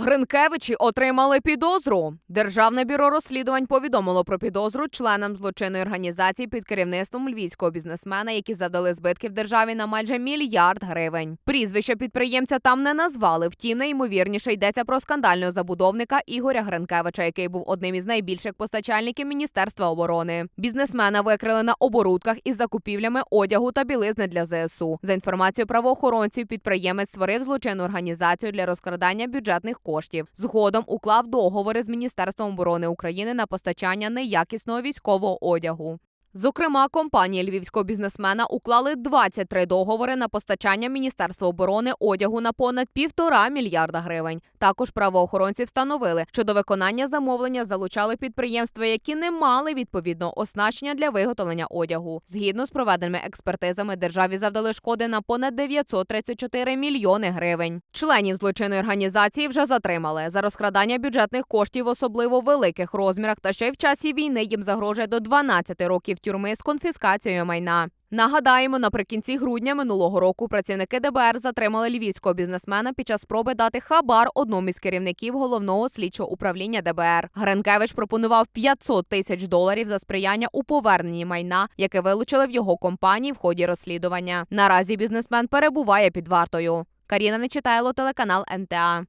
Гринкевичі отримали підозру. Державне бюро розслідувань повідомило про підозру членам злочинної організації під керівництвом львівського бізнесмена, які завдали збитків державі на майже мільярд гривень. Прізвище підприємця там не назвали. Втім, найімовірніше йдеться про скандального забудовника Ігоря Гринкевича, який був одним із найбільших постачальників Міністерства оборони. Бізнесмена викрили на оборудках із закупівлями одягу та білизни для ЗСУ. За інформацією правоохоронців, підприємець створив злочинну організацію для розкрадання бюджетних коштів. Згодом уклав договори з Міністерством оборони України на постачання неякісного військового одягу. Зокрема, компанії львівського бізнесмена уклали 23 договори на постачання Міністерства оборони одягу на понад півтора мільярда гривень. Також правоохоронці встановили, що до виконання замовлення залучали підприємства, які не мали відповідного оснащення для виготовлення одягу. Згідно з проведеними експертизами, державі завдали шкоди на понад 934 мільйони гривень. Членів злочинної організації вже затримали за розкрадання бюджетних коштів, особливо великих розмірах, та ще й в часі війни їм загрожує до 12 років тюрми з конфіскацією майна. Нагадаємо, наприкінці грудня минулого року працівники ДБР затримали львівського бізнесмена під час спроби дати хабар одному із керівників головного слідчого управління ДБР. Гринкевич пропонував 500 тисяч доларів за сприяння у поверненні майна, яке вилучили в його компанії в ході розслідування. Наразі бізнесмен перебуває під вартою. Каріна Нечитайло, телеканал НТА.